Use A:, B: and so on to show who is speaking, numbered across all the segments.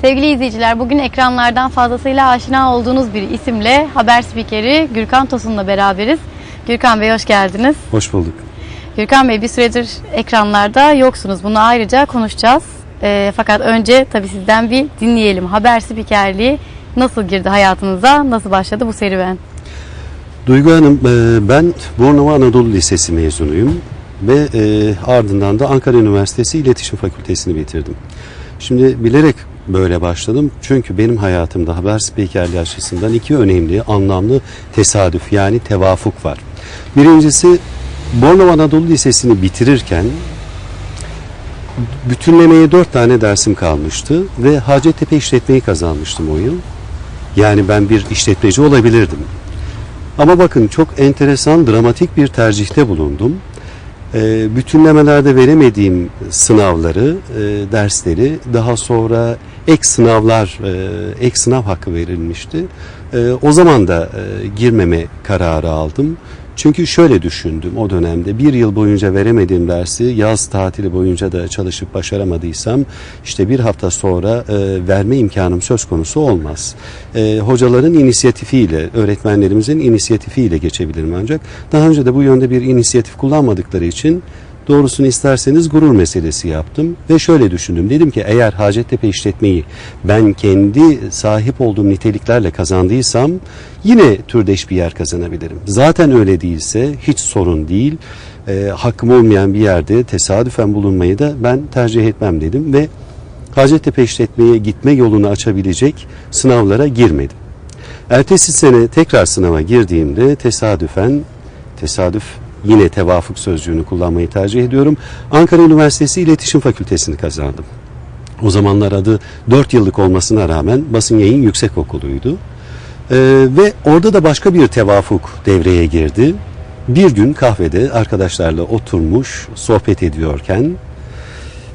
A: Sevgili izleyiciler, bugün ekranlardan fazlasıyla aşina olduğunuz bir isimle haber spikeri Gürkan Tosun'la beraberiz. Gürkan Bey hoş geldiniz.
B: Hoş bulduk.
A: Gürkan Bey bir süredir ekranlarda yoksunuz. Bunu ayrıca konuşacağız. Ee, fakat önce tabii sizden bir dinleyelim. Haber spikerliği nasıl girdi hayatınıza, nasıl başladı bu serüven?
B: Duygu Hanım, e, ben Bornova Anadolu Lisesi mezunuyum ve e, ardından da Ankara Üniversitesi İletişim Fakültesini bitirdim. Şimdi bilerek böyle başladım çünkü benim hayatımda haber spikerliği açısından iki önemli, anlamlı tesadüf yani tevafuk var. Birincisi Bornova Anadolu Lisesi'ni bitirirken bütünlemeye dört tane dersim kalmıştı ve Hacettepe işletmeyi kazanmıştım o yıl. Yani ben bir işletmeci olabilirdim. Ama bakın çok enteresan, dramatik bir tercihte bulundum. E, bütünlemelerde veremediğim sınavları, e, dersleri daha sonra ek sınavlar, e, ek sınav hakkı verilmişti. E, o zaman da e, girmeme kararı aldım. Çünkü şöyle düşündüm o dönemde bir yıl boyunca veremediğim dersi yaz tatili boyunca da çalışıp başaramadıysam işte bir hafta sonra e, verme imkanım söz konusu olmaz. E, hocaların inisiyatifiyle, öğretmenlerimizin inisiyatifiyle geçebilirim ancak daha önce de bu yönde bir inisiyatif kullanmadıkları için doğrusunu isterseniz gurur meselesi yaptım ve şöyle düşündüm. Dedim ki eğer Hacettepe işletmeyi ben kendi sahip olduğum niteliklerle kazandıysam yine türdeş bir yer kazanabilirim. Zaten öyle değilse hiç sorun değil. E, hakkım olmayan bir yerde tesadüfen bulunmayı da ben tercih etmem dedim ve Hacettepe işletmeye gitme yolunu açabilecek sınavlara girmedim. Ertesi sene tekrar sınava girdiğimde tesadüfen tesadüf yine tevafuk sözcüğünü kullanmayı tercih ediyorum. Ankara Üniversitesi İletişim Fakültesini kazandım. O zamanlar adı 4 yıllık olmasına rağmen basın yayın yüksek okuluydu. Ee, ve orada da başka bir tevafuk devreye girdi. Bir gün kahvede arkadaşlarla oturmuş sohbet ediyorken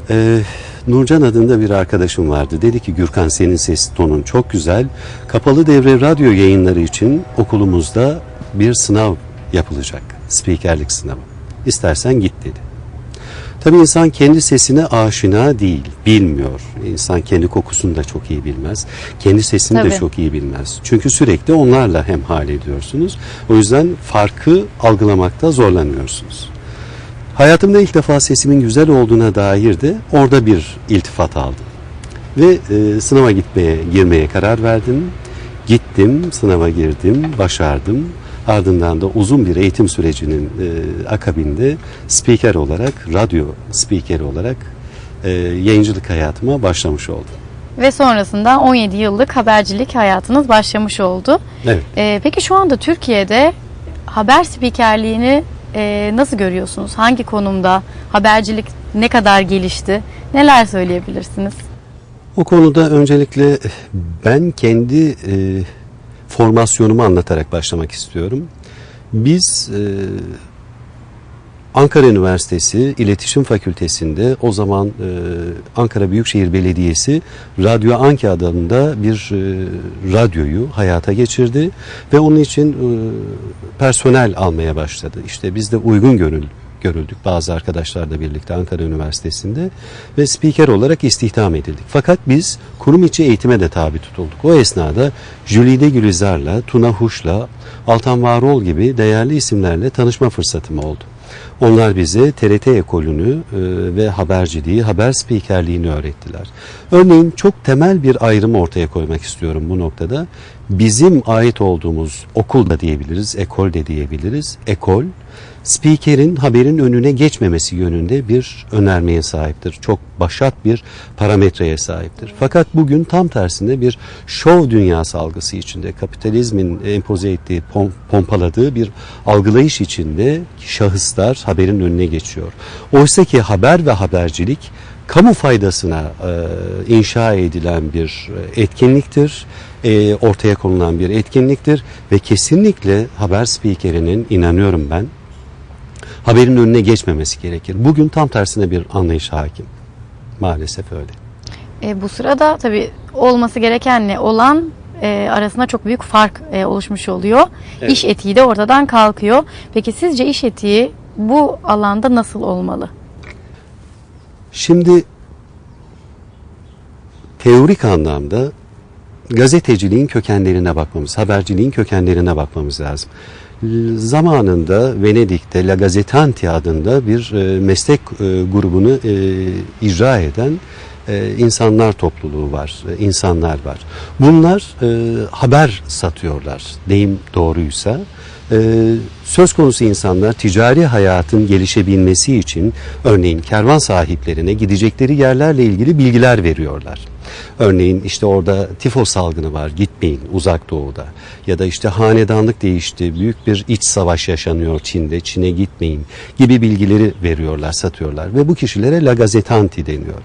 B: e, Nurcan adında bir arkadaşım vardı. Dedi ki Gürkan senin ses tonun çok güzel. Kapalı devre radyo yayınları için okulumuzda bir sınav yapılacak. Spikerlik sınavı. İstersen git dedi. Tabii insan kendi sesine aşina değil, bilmiyor. İnsan kendi kokusunu da çok iyi bilmez. Kendi sesini
A: Tabii.
B: de çok iyi bilmez. Çünkü sürekli onlarla hemhal ediyorsunuz. O yüzden farkı algılamakta zorlanıyorsunuz. Hayatımda ilk defa sesimin güzel olduğuna dair de orada bir iltifat aldım. Ve e, sınava gitmeye, girmeye karar verdim. Gittim, sınava girdim, başardım. Ardından da uzun bir eğitim sürecinin e, akabinde spiker olarak, radyo spikeri olarak e, yayıncılık hayatıma başlamış oldum.
A: Ve sonrasında 17 yıllık habercilik hayatınız başlamış oldu.
B: Evet.
A: Ee, peki şu anda Türkiye'de haber spikerliğini e, nasıl görüyorsunuz? Hangi konumda? Habercilik ne kadar gelişti? Neler söyleyebilirsiniz?
B: O konuda öncelikle ben kendi e, formasyonumu anlatarak başlamak istiyorum. Biz e, Ankara Üniversitesi İletişim Fakültesi'nde o zaman e, Ankara Büyükşehir Belediyesi Radyo Anki adında bir e, radyoyu hayata geçirdi ve onun için e, personel almaya başladı. İşte biz de uygun görüldük görüldük bazı arkadaşlarla birlikte Ankara Üniversitesi'nde ve spiker olarak istihdam edildik. Fakat biz kurum içi eğitime de tabi tutulduk. O esnada Jülide Gülizar'la, Tuna Huş'la, Altan Varol gibi değerli isimlerle tanışma fırsatım oldu. Onlar bize TRT ekolünü e, ve haberciliği, haber spikerliğini öğrettiler. Örneğin çok temel bir ayrım ortaya koymak istiyorum bu noktada. Bizim ait olduğumuz okul da diyebiliriz, ekol de diyebiliriz. Ekol, spikerin haberin önüne geçmemesi yönünde bir önermeye sahiptir. Çok başat bir parametreye sahiptir. Fakat bugün tam tersinde bir şov dünyası algısı içinde, kapitalizmin empoze ettiği, pom- pompaladığı bir algılayış içinde şahıslar haberin önüne geçiyor. Oysa ki haber ve habercilik kamu faydasına e, inşa edilen bir etkinliktir, e, ortaya konulan bir etkinliktir ve kesinlikle haber spikerinin inanıyorum ben haberin önüne geçmemesi gerekir. Bugün tam tersine bir anlayış hakim. Maalesef öyle.
A: E, bu sırada tabii olması gerekenle olan e, arasında çok büyük fark e, oluşmuş oluyor.
B: Evet.
A: İş etiği de ortadan kalkıyor. Peki sizce iş etiği bu alanda nasıl olmalı?
B: Şimdi teorik anlamda gazeteciliğin kökenlerine bakmamız, haberciliğin kökenlerine bakmamız lazım. Zamanında Venedik'te La Gazettanti adında bir e, meslek e, grubunu e, icra eden e, insanlar topluluğu var, insanlar var. Bunlar haber satıyorlar, deyim doğruysa. Söz konusu insanlar ticari hayatın gelişebilmesi için örneğin kervan sahiplerine gidecekleri yerlerle ilgili bilgiler veriyorlar. Örneğin işte orada tifo salgını var gitmeyin uzak doğuda ya da işte hanedanlık değişti büyük bir iç savaş yaşanıyor Çin'de Çin'e gitmeyin gibi bilgileri veriyorlar satıyorlar ve bu kişilere la gazettanti deniyor.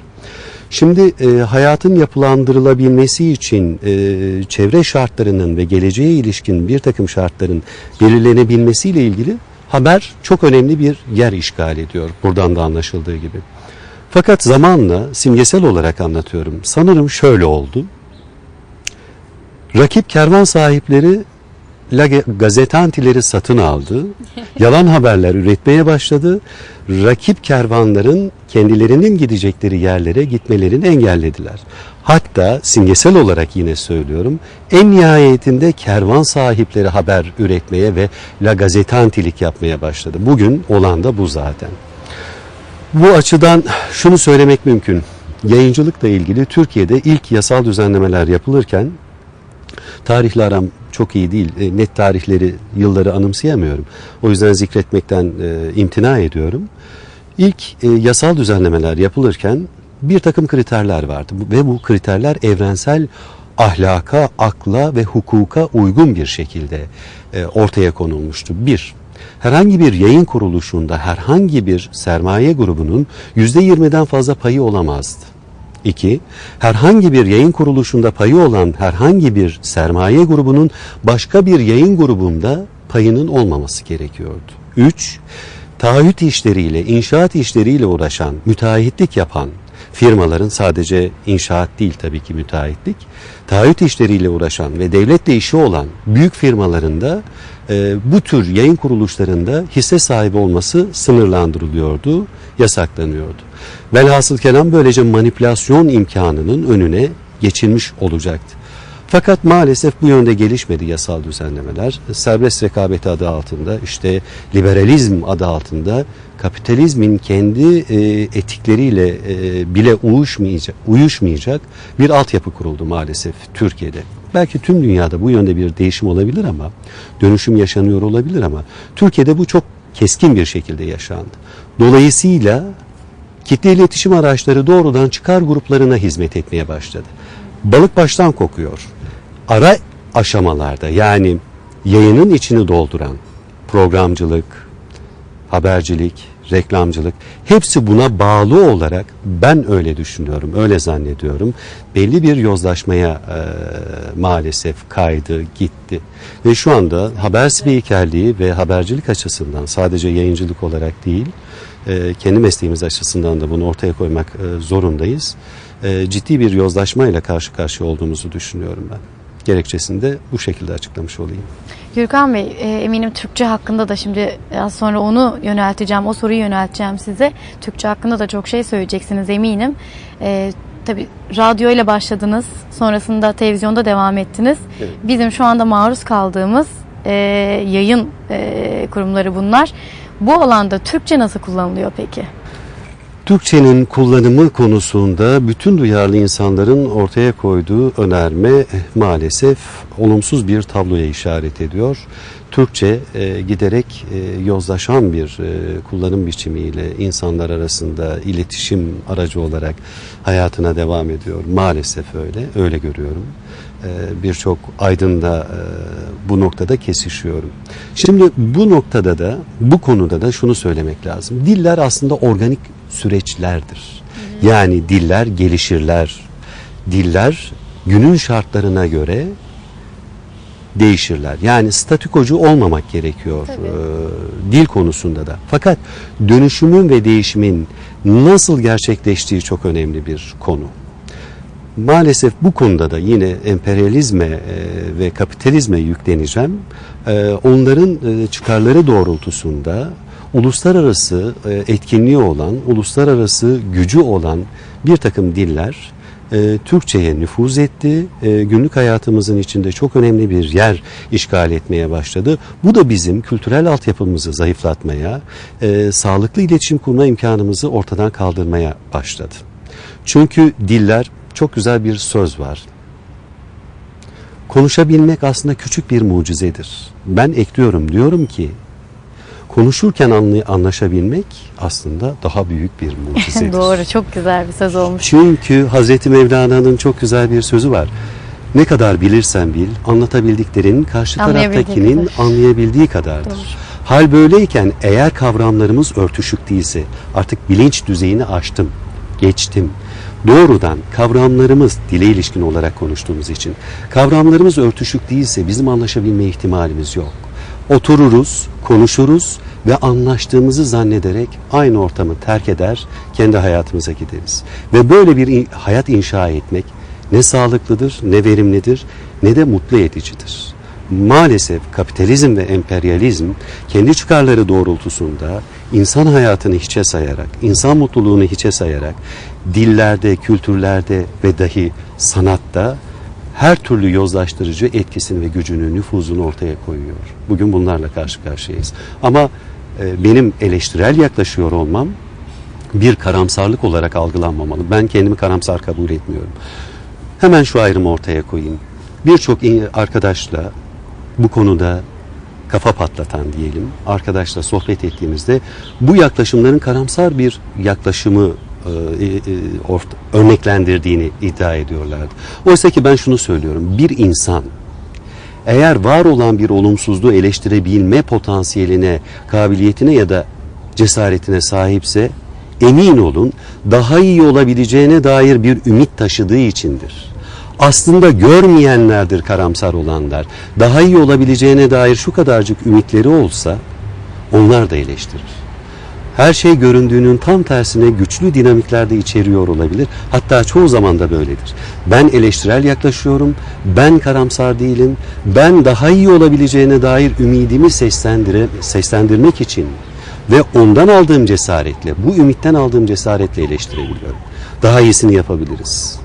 B: Şimdi e, hayatın yapılandırılabilmesi için e, çevre şartlarının ve geleceğe ilişkin bir takım şartların belirlenebilmesiyle ilgili haber çok önemli bir yer işgal ediyor buradan da anlaşıldığı gibi. Fakat zamanla simgesel olarak anlatıyorum. Sanırım şöyle oldu. Rakip kervan sahipleri La gazetantileri satın aldı. Yalan haberler üretmeye başladı. Rakip kervanların kendilerinin gidecekleri yerlere gitmelerini engellediler. Hatta simgesel olarak yine söylüyorum. En nihayetinde kervan sahipleri haber üretmeye ve la gazetantilik yapmaya başladı. Bugün olan da bu zaten. Bu açıdan şunu söylemek mümkün. Yayıncılıkla ilgili Türkiye'de ilk yasal düzenlemeler yapılırken tarihle aram çok iyi değil. E, net tarihleri, yılları anımsayamıyorum. O yüzden zikretmekten e, imtina ediyorum. İlk e, yasal düzenlemeler yapılırken bir takım kriterler vardı ve bu kriterler evrensel ahlaka, akla ve hukuka uygun bir şekilde e, ortaya konulmuştu. Bir, herhangi bir yayın kuruluşunda herhangi bir sermaye grubunun yüzde yirmiden fazla payı olamazdı. 2. Herhangi bir yayın kuruluşunda payı olan herhangi bir sermaye grubunun başka bir yayın grubunda payının olmaması gerekiyordu. 3. Taahhüt işleriyle, inşaat işleriyle uğraşan, müteahhitlik yapan firmaların sadece inşaat değil tabii ki müteahhitlik, taahhüt işleriyle uğraşan ve devletle işi olan büyük firmalarında e, bu tür yayın kuruluşlarında hisse sahibi olması sınırlandırılıyordu, yasaklanıyordu. Velhasıl kelam böylece manipülasyon imkanının önüne geçilmiş olacaktı. Fakat maalesef bu yönde gelişmedi yasal düzenlemeler. Serbest rekabet adı altında işte liberalizm adı altında kapitalizmin kendi e, etikleriyle e, bile uyuşmayacak, uyuşmayacak bir altyapı kuruldu maalesef Türkiye'de. Belki tüm dünyada bu yönde bir değişim olabilir ama dönüşüm yaşanıyor olabilir ama Türkiye'de bu çok keskin bir şekilde yaşandı. Dolayısıyla kitle iletişim araçları doğrudan çıkar gruplarına hizmet etmeye başladı. Balık baştan kokuyor. Ara aşamalarda yani yayının içini dolduran programcılık, habercilik, reklamcılık hepsi buna bağlı olarak ben öyle düşünüyorum, öyle zannediyorum. Belli bir yozlaşmaya e, maalesef kaydı, gitti. Ve şu anda haber spikerliği ve habercilik açısından sadece yayıncılık olarak değil, e, kendi mesleğimiz açısından da bunu ortaya koymak e, zorundayız. E, ciddi bir yozlaşmayla karşı karşıya olduğumuzu düşünüyorum ben. Gerekçesini de bu şekilde açıklamış olayım.
A: Gürkan Bey e, eminim Türkçe hakkında da şimdi az sonra onu yönelteceğim, o soruyu yönelteceğim size. Türkçe hakkında da çok şey söyleyeceksiniz eminim. E, tabii radyo ile başladınız, sonrasında televizyonda devam ettiniz.
B: Evet.
A: Bizim şu anda maruz kaldığımız e, yayın e, kurumları bunlar. Bu alanda Türkçe nasıl kullanılıyor peki?
B: Türkçenin kullanımı konusunda bütün duyarlı insanların ortaya koyduğu önerme maalesef olumsuz bir tabloya işaret ediyor. Türkçe e, giderek e, yozlaşan bir e, kullanım biçimiyle insanlar arasında iletişim aracı olarak hayatına devam ediyor. Maalesef öyle, öyle görüyorum. E, Birçok aydında e, bu noktada kesişiyorum. Şimdi bu noktada da, bu konuda da şunu söylemek lazım. Diller aslında organik süreçlerdir. Yani diller gelişirler. Diller günün şartlarına göre değişirler. Yani statükocu olmamak gerekiyor e, dil konusunda da. Fakat dönüşümün ve değişimin nasıl gerçekleştiği çok önemli bir konu. Maalesef bu konuda da yine emperyalizme e, ve kapitalizme yükleneceğim. E, onların e, çıkarları doğrultusunda uluslararası etkinliği olan, uluslararası gücü olan bir takım diller Türkçe'ye nüfuz etti. Günlük hayatımızın içinde çok önemli bir yer işgal etmeye başladı. Bu da bizim kültürel altyapımızı zayıflatmaya, sağlıklı iletişim kurma imkanımızı ortadan kaldırmaya başladı. Çünkü diller çok güzel bir söz var. Konuşabilmek aslında küçük bir mucizedir. Ben ekliyorum diyorum ki konuşurken anlaşabilmek aslında daha büyük bir mucizedir.
A: Doğru çok güzel bir söz olmuş.
B: Çünkü Hazreti Mevlana'nın çok güzel bir sözü var. Ne kadar bilirsen bil, anlatabildiklerin karşı taraftakinin
A: kadar.
B: anlayabildiği kadardır.
A: Doğru.
B: Hal böyleyken eğer kavramlarımız örtüşük değilse artık bilinç düzeyini aştım, geçtim. Doğrudan kavramlarımız dile ilişkin olarak konuştuğumuz için kavramlarımız örtüşük değilse bizim anlaşabilme ihtimalimiz yok. Otururuz, konuşuruz ve anlaştığımızı zannederek aynı ortamı terk eder, kendi hayatımıza gideriz. Ve böyle bir hayat inşa etmek ne sağlıklıdır, ne verimlidir, ne de mutlu edicidir. Maalesef kapitalizm ve emperyalizm kendi çıkarları doğrultusunda insan hayatını hiçe sayarak, insan mutluluğunu hiçe sayarak dillerde, kültürlerde ve dahi sanatta her türlü yozlaştırıcı etkisini ve gücünü, nüfuzunu ortaya koyuyor. Bugün bunlarla karşı karşıyayız. Ama e, benim eleştirel yaklaşıyor olmam bir karamsarlık olarak algılanmamalı. Ben kendimi karamsar kabul etmiyorum. Hemen şu ayrımı ortaya koyayım. Birçok in- arkadaşla bu konuda kafa patlatan diyelim arkadaşla sohbet ettiğimizde bu yaklaşımların karamsar bir yaklaşımı e, e, e, örneklendirdiğini iddia ediyorlardı. Oysa ki ben şunu söylüyorum. Bir insan eğer var olan bir olumsuzluğu eleştirebilme potansiyeline, kabiliyetine ya da cesaretine sahipse emin olun daha iyi olabileceğine dair bir ümit taşıdığı içindir. Aslında görmeyenlerdir karamsar olanlar. Daha iyi olabileceğine dair şu kadarcık ümitleri olsa onlar da eleştirir. Her şey göründüğünün tam tersine güçlü dinamikler de içeriyor olabilir. Hatta çoğu zaman da böyledir. Ben eleştirel yaklaşıyorum, ben karamsar değilim, ben daha iyi olabileceğine dair ümidimi seslendire, seslendirmek için ve ondan aldığım cesaretle, bu ümitten aldığım cesaretle eleştirebiliyorum. Daha iyisini yapabiliriz.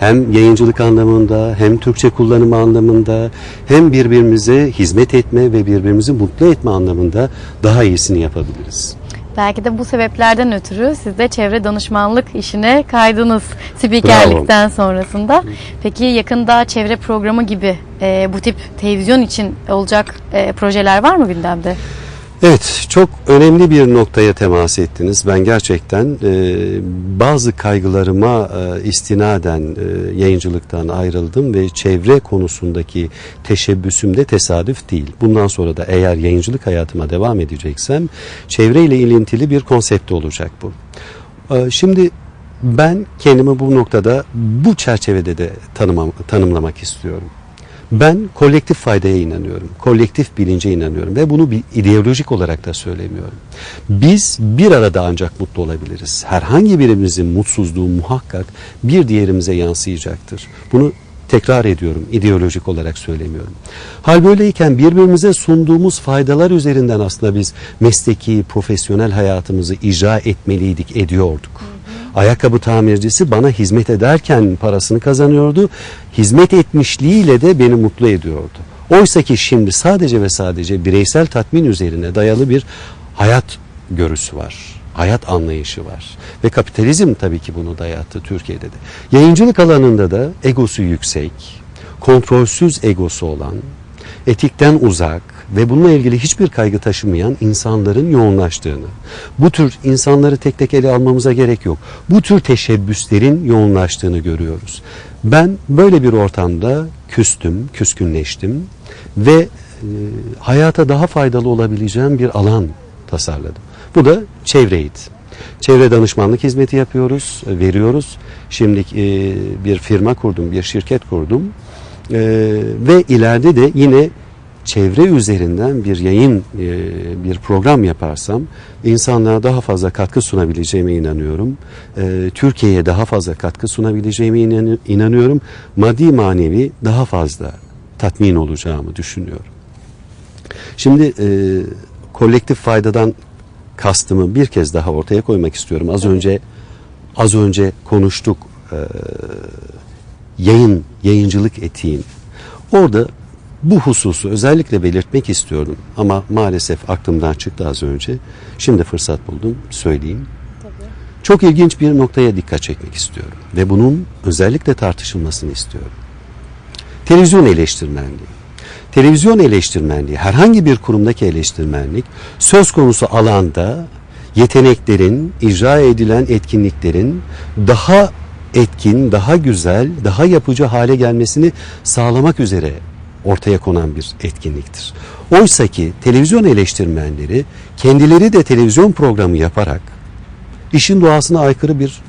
B: Hem yayıncılık anlamında, hem Türkçe kullanımı anlamında, hem birbirimize hizmet etme ve birbirimizi mutlu etme anlamında daha iyisini yapabiliriz.
A: Belki de bu sebeplerden ötürü siz de çevre danışmanlık işine kaydınız spikerlikten sonrasında. Peki yakında çevre programı gibi e, bu tip televizyon için olacak e, projeler var mı gündemde?
B: Evet, çok önemli bir noktaya temas ettiniz. Ben gerçekten e, bazı kaygılarıma e, istinaden e, yayıncılıktan ayrıldım ve çevre konusundaki teşebbüsüm de tesadüf değil. Bundan sonra da eğer yayıncılık hayatıma devam edeceksem çevreyle ilintili bir konsept olacak bu. E, şimdi ben kendimi bu noktada bu çerçevede de tanımam, tanımlamak istiyorum. Ben kolektif faydaya inanıyorum. Kolektif bilince inanıyorum ve bunu bir ideolojik olarak da söylemiyorum. Biz bir arada ancak mutlu olabiliriz. Herhangi birimizin mutsuzluğu muhakkak bir diğerimize yansıyacaktır. Bunu tekrar ediyorum ideolojik olarak söylemiyorum. Hal böyleyken birbirimize sunduğumuz faydalar üzerinden aslında biz mesleki, profesyonel hayatımızı icra etmeliydik, ediyorduk. Ayakkabı tamircisi bana hizmet ederken parasını kazanıyordu. Hizmet etmişliğiyle de beni mutlu ediyordu. Oysa ki şimdi sadece ve sadece bireysel tatmin üzerine dayalı bir hayat görüsü var. Hayat anlayışı var. Ve kapitalizm tabii ki bunu dayattı Türkiye'de de. Yayıncılık alanında da egosu yüksek, kontrolsüz egosu olan, etikten uzak ve bununla ilgili hiçbir kaygı taşımayan insanların yoğunlaştığını, bu tür insanları tek tek ele almamıza gerek yok. Bu tür teşebbüslerin yoğunlaştığını görüyoruz. Ben böyle bir ortamda küstüm, küskünleştim ve e, hayata daha faydalı olabileceğim bir alan tasarladım. Bu da çevreydi. Çevre danışmanlık hizmeti yapıyoruz, e, veriyoruz. Şimdi e, bir firma kurdum, bir şirket kurdum. E, ve ileride de yine çevre üzerinden bir yayın, e, bir program yaparsam insanlara daha fazla katkı sunabileceğime inanıyorum. E, Türkiye'ye daha fazla katkı sunabileceğime inan- inanıyorum. Maddi manevi daha fazla tatmin olacağımı düşünüyorum. Şimdi e, kolektif faydadan kastımı bir kez daha ortaya koymak istiyorum. Az önce az önce konuştuk. yayın, yayıncılık etiğin. Orada bu hususu özellikle belirtmek istiyordum ama maalesef aklımdan çıktı az önce. Şimdi fırsat buldum söyleyeyim. Çok ilginç bir noktaya dikkat çekmek istiyorum ve bunun özellikle tartışılmasını istiyorum. Televizyon eleştirmenliği. Televizyon eleştirmenliği, herhangi bir kurumdaki eleştirmenlik söz konusu alanda yeteneklerin, icra edilen etkinliklerin daha etkin, daha güzel, daha yapıcı hale gelmesini sağlamak üzere ortaya konan bir etkinliktir. Oysa ki televizyon eleştirmenleri kendileri de televizyon programı yaparak işin doğasına aykırı bir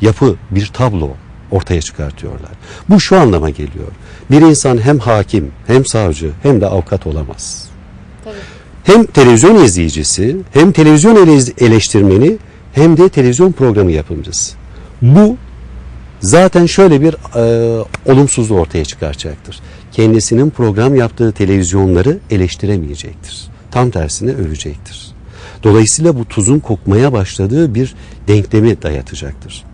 B: yapı, bir tablo ortaya çıkartıyorlar. Bu şu anlama geliyor. Bir insan hem hakim, hem savcı, hem de avukat olamaz. Hem televizyon izleyicisi, hem televizyon ele- eleştirmeni, hem de televizyon programı yapımcısı. Bu zaten şöyle bir e, olumsuzluğu ortaya çıkaracaktır. Kendisinin program yaptığı televizyonları eleştiremeyecektir. Tam tersine övecektir. Dolayısıyla bu tuzun kokmaya başladığı bir denklemi dayatacaktır.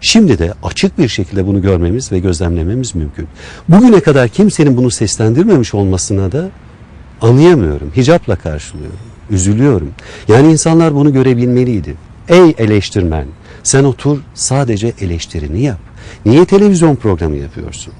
B: Şimdi de açık bir şekilde bunu görmemiz ve gözlemlememiz mümkün. Bugüne kadar kimsenin bunu seslendirmemiş olmasına da anlayamıyorum. Hicapla karşılıyorum. Üzülüyorum. Yani insanlar bunu görebilmeliydi. Ey eleştirmen, sen otur sadece eleştirini yap. Niye televizyon programı yapıyorsun?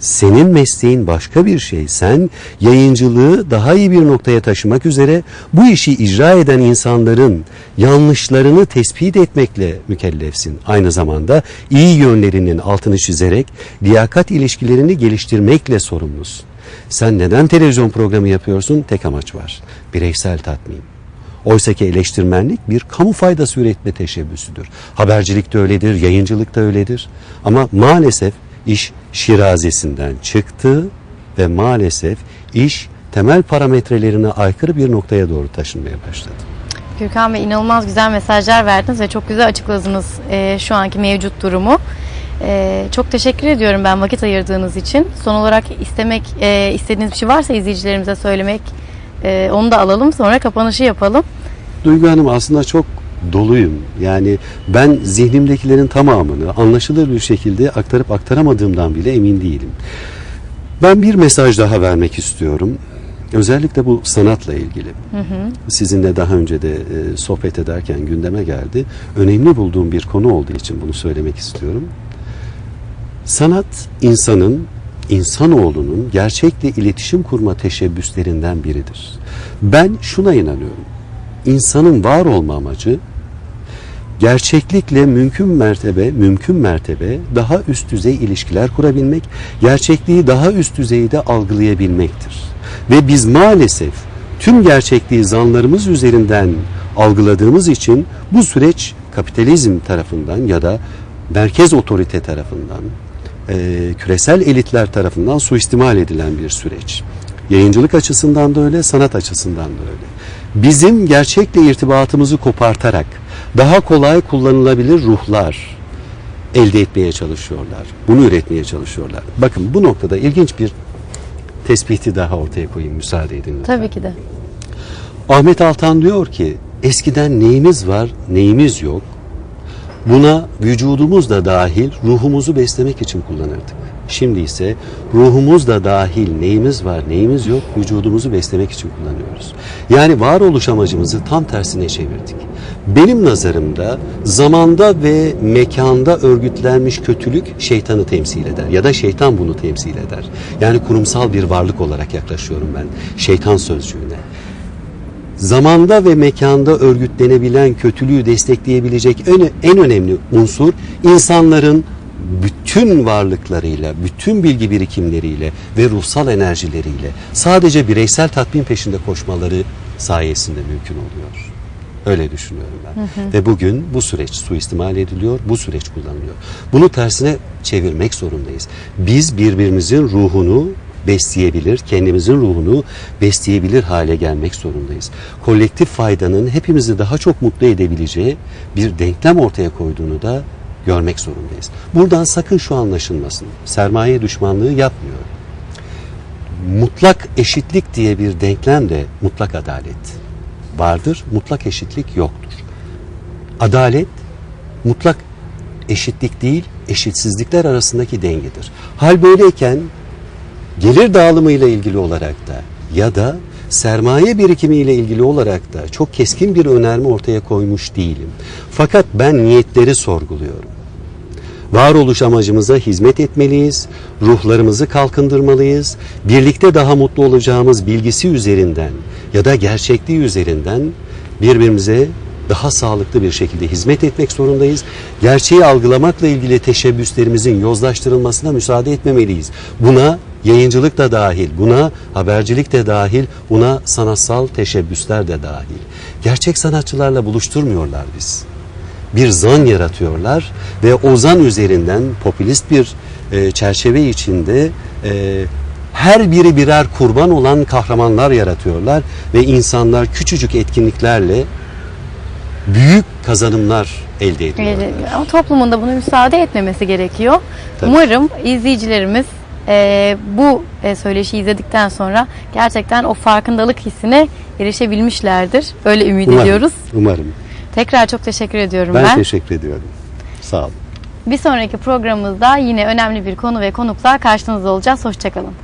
B: Senin mesleğin başka bir şey. Sen yayıncılığı daha iyi bir noktaya taşımak üzere bu işi icra eden insanların yanlışlarını tespit etmekle mükellefsin. Aynı zamanda iyi yönlerinin altını çizerek liyakat ilişkilerini geliştirmekle sorumlusun. Sen neden televizyon programı yapıyorsun? Tek amaç var. Bireysel tatmin. Oysaki eleştirmenlik bir kamu faydası üretme teşebbüsüdür. Habercilik de öyledir, yayıncılık da öyledir. Ama maalesef iş şirazesinden çıktı ve maalesef iş temel parametrelerine aykırı bir noktaya doğru taşınmaya başladı.
A: Gürkan Bey inanılmaz güzel mesajlar verdiniz ve çok güzel açıkladınız e, şu anki mevcut durumu. E, çok teşekkür ediyorum ben vakit ayırdığınız için. Son olarak istemek e, istediğiniz bir şey varsa izleyicilerimize söylemek e, onu da alalım sonra kapanışı yapalım.
B: Duygu Hanım aslında çok doluyum. Yani ben zihnimdekilerin tamamını anlaşılır bir şekilde aktarıp aktaramadığımdan bile emin değilim. Ben bir mesaj daha vermek istiyorum. Özellikle bu sanatla ilgili. Sizinle daha önce de e, sohbet ederken gündeme geldi. Önemli bulduğum bir konu olduğu için bunu söylemek istiyorum. Sanat insanın, insanoğlunun gerçekle iletişim kurma teşebbüslerinden biridir. Ben şuna inanıyorum. İnsanın var olma amacı gerçeklikle mümkün mertebe, mümkün mertebe daha üst düzey ilişkiler kurabilmek, gerçekliği daha üst düzeyde algılayabilmektir. Ve biz maalesef tüm gerçekliği zanlarımız üzerinden algıladığımız için bu süreç kapitalizm tarafından ya da merkez otorite tarafından, e, küresel elitler tarafından suistimal edilen bir süreç. Yayıncılık açısından da öyle, sanat açısından da öyle. Bizim gerçekle irtibatımızı kopartarak daha kolay kullanılabilir ruhlar elde etmeye çalışıyorlar. Bunu üretmeye çalışıyorlar. Bakın bu noktada ilginç bir tespiti daha ortaya koyayım müsaade edin. lütfen.
A: Tabii ki de.
B: Ahmet Altan diyor ki eskiden neyimiz var neyimiz yok buna vücudumuz da dahil ruhumuzu beslemek için kullanırdık. Şimdi ise ruhumuz da dahil neyimiz var neyimiz yok vücudumuzu beslemek için kullanıyoruz. Yani varoluş amacımızı tam tersine çevirdik. Benim nazarımda zamanda ve mekanda örgütlenmiş kötülük şeytanı temsil eder ya da şeytan bunu temsil eder. Yani kurumsal bir varlık olarak yaklaşıyorum ben şeytan sözcüğüne zamanda ve mekanda örgütlenebilen kötülüğü destekleyebilecek en, en önemli unsur insanların bütün varlıklarıyla, bütün bilgi birikimleriyle ve ruhsal enerjileriyle sadece bireysel tatmin peşinde koşmaları sayesinde mümkün oluyor. Öyle düşünüyorum ben. Ve bugün bu süreç suistimal ediliyor, bu süreç kullanılıyor. Bunu tersine çevirmek zorundayız. Biz birbirimizin ruhunu besleyebilir, kendimizin ruhunu besleyebilir hale gelmek zorundayız. Kolektif faydanın hepimizi daha çok mutlu edebileceği bir denklem ortaya koyduğunu da görmek zorundayız. Buradan sakın şu anlaşılmasın. Sermaye düşmanlığı yapmıyor. Mutlak eşitlik diye bir denklem de mutlak adalet vardır. Mutlak eşitlik yoktur. Adalet mutlak eşitlik değil, eşitsizlikler arasındaki dengedir. Hal böyleyken gelir dağılımı ile ilgili olarak da ya da sermaye birikimi ile ilgili olarak da çok keskin bir önerme ortaya koymuş değilim. Fakat ben niyetleri sorguluyorum. Varoluş amacımıza hizmet etmeliyiz, ruhlarımızı kalkındırmalıyız, birlikte daha mutlu olacağımız bilgisi üzerinden ya da gerçekliği üzerinden birbirimize daha sağlıklı bir şekilde hizmet etmek zorundayız. Gerçeği algılamakla ilgili teşebbüslerimizin yozlaştırılmasına müsaade etmemeliyiz. Buna yayıncılık da dahil, buna habercilik de dahil, buna sanatsal teşebbüsler de dahil. Gerçek sanatçılarla buluşturmuyorlar biz bir zan yaratıyorlar ve o zan üzerinden popülist bir e, çerçeve içinde e, her biri birer kurban olan kahramanlar yaratıyorlar ve insanlar küçücük etkinliklerle büyük kazanımlar elde ediyorlar.
A: Ama toplumun da buna müsaade etmemesi gerekiyor.
B: Tabii.
A: Umarım izleyicilerimiz e, bu e, söyleşi izledikten sonra gerçekten o farkındalık hissine erişebilmişlerdir. Öyle ümit
B: Umarım,
A: ediyoruz.
B: Umarım.
A: Tekrar çok teşekkür ediyorum
B: Ben,
A: ben.
B: teşekkür ediyorum. Sağ olun.
A: Bir sonraki programımızda yine önemli bir konu ve konukla karşınızda olacağız. Hoşçakalın.